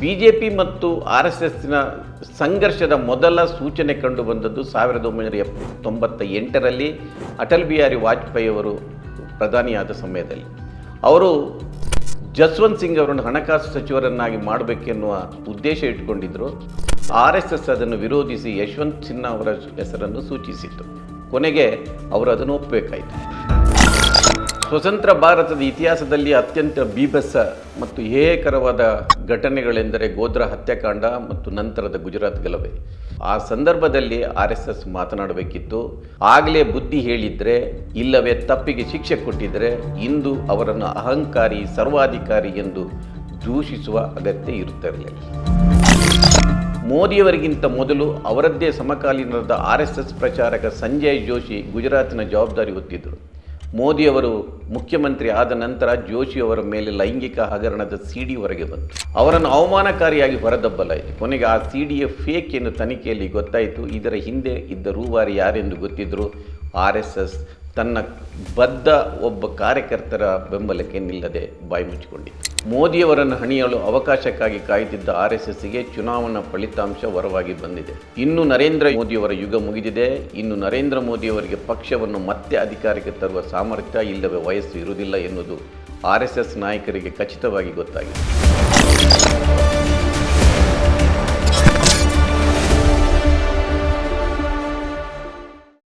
B J P ಮತ್ತು R S ಎಸ್ನ ಸಂಘರ್ಷದ ಮೊದಲ ಸೂಚನೆ ಕಂಡು ಬಂದದ್ದು ಸಾವಿರದ ಒಂಬೈನೂರ ಎಪ್ ತೊಂಬತ್ತ ಎಂಟರಲ್ಲಿ ಅಟಲ್ ಬಿಹಾರಿ ವಾಜಪೇಯಿ ಅವರು ಪ್ರಧಾನಿಯಾದ ಸಮಯದಲ್ಲಿ. ಅವರು ಜಸ್ವಂತ್ ಸಿಂಗ್ ಅವರನ್ನು ಹಣಕಾಸು ಸಚಿವರನ್ನಾಗಿ ಮಾಡಬೇಕೆನ್ನುವ ಉದ್ದೇಶ ಇಟ್ಕೊಂಡಿದ್ದರು ಆರ್ ಎಸ್ ಎಸ್ ಅದನ್ನು ವಿರೋಧಿಸಿ ಯಶವಂತ್ ಸಿನ್ಹಾ ಅವರ ಹೆಸರನ್ನು ಸೂಚಿಸಿತ್ತು. ಕೊನೆಗೆ ಅವರು ಅದನ್ನು ಒಪ್ಪಬೇಕಾಯಿತು. ಸ್ವತಂತ್ರ ಭಾರತದ ಇತಿಹಾಸದಲ್ಲಿ ಅತ್ಯಂತ ಬೀಭತ್ಸ ಮತ್ತು ಹೇಯಕರವಾದ ಘಟನೆಗಳೆಂದರೆ ಗೋದ್ರ ಹತ್ಯಾಕಾಂಡ ಮತ್ತು ನಂತರದ ಗುಜರಾತ್ ಗಲಭೆ. ಆ ಸಂದರ್ಭದಲ್ಲಿ ಆರ್ ಎಸ್ ಎಸ್ ಮಾತನಾಡಬೇಕಿತ್ತು. ಆಗಲೇ ಬುದ್ಧಿ ಹೇಳಿದರೆ, ಇಲ್ಲವೇ ತಪ್ಪಿಗೆ ಶಿಕ್ಷೆ ಕೊಟ್ಟಿದ್ದರೆ ಇಂದು ಅವರನ್ನು ಅಹಂಕಾರಿ, ಸರ್ವಾಧಿಕಾರಿ ಎಂದು ದೂಷಿಸುವ ಅಗತ್ಯ ಇರುತ್ತಿರಲಿಲ್ಲ. ಮೋದಿಯವರಿಗಿಂತ ಮೊದಲು ಅವರದ್ದೇ ಸಮಕಾಲೀನರಾದ ಆರ್ ಎಸ್ ಪ್ರಚಾರಕ ಸಂಜಯ್ ಜೋಶಿ ಗುಜರಾತಿನ ಜವಾಬ್ದಾರಿ ಹೊತ್ತಿದ್ದರು. ಮೋದಿಯವರು ಮುಖ್ಯಮಂತ್ರಿ ಆದ ನಂತರ ಜೋಶಿಯವರ ಮೇಲೆ ಲೈಂಗಿಕ ಹಗರಣದ ಸಿಡಿ ಹೊರಗೆ ಬಂತು. ಅವರನ್ನು ಅವಮಾನಕಾರಿಯಾಗಿ ಹೊರದಬ್ಬಲಾಯಿತು. ಕೊನೆಗೆ ಆ ಸಿಡಿಯ ಫೇಕ್ ಎಂದು ತನಿಖೆಯಲ್ಲಿ ಗೊತ್ತಾಯಿತು. ಇದರ ಹಿಂದೆ ಇದ್ದ ರೂವಾರಿ ಯಾರೆಂದು ಗೊತ್ತಿದ್ದರು ಆರ್ ಎಸ್ ಎಸ್ ತನ್ನ ಬದ್ಧ ಒಬ್ಬ ಕಾರ್ಯಕರ್ತರ ಬೆಂಬಲಕ್ಕೆ ನಿಲ್ಲದೆ ಬಾಯಿ ಮುಚ್ಚಿಕೊಂಡಿತ್ತು. ಮೋದಿಯವರನ್ನು ಹಣಿಯಲು ಅವಕಾಶಕ್ಕಾಗಿ ಕಾಯುತ್ತಿದ್ದ ಆರ್ ಎಸ್ ಎಸ್ಗೆ ಚುನಾವಣಾ ಫಲಿತಾಂಶ ವರವಾಗಿ ಬಂದಿದೆ. ಇನ್ನು ನರೇಂದ್ರ ಮೋದಿಯವರ ಯುಗ ಮುಗಿದಿದೆ. ಇನ್ನು ನರೇಂದ್ರ ಮೋದಿಯವರಿಗೆ ಪಕ್ಷವನ್ನು ಮತ್ತೆ ಅಧಿಕಾರಕ್ಕೆ ತರುವ ಸಾಮರ್ಥ್ಯ ಇಲ್ಲವೇ ವಯಸ್ಸು ಇರುವುದಿಲ್ಲ ಎನ್ನುವುದು ಆರ್ ಎಸ್ ಎಸ್ ನಾಯಕರಿಗೆ ಖಚಿತವಾಗಿ ಗೊತ್ತಾಗಿದೆ.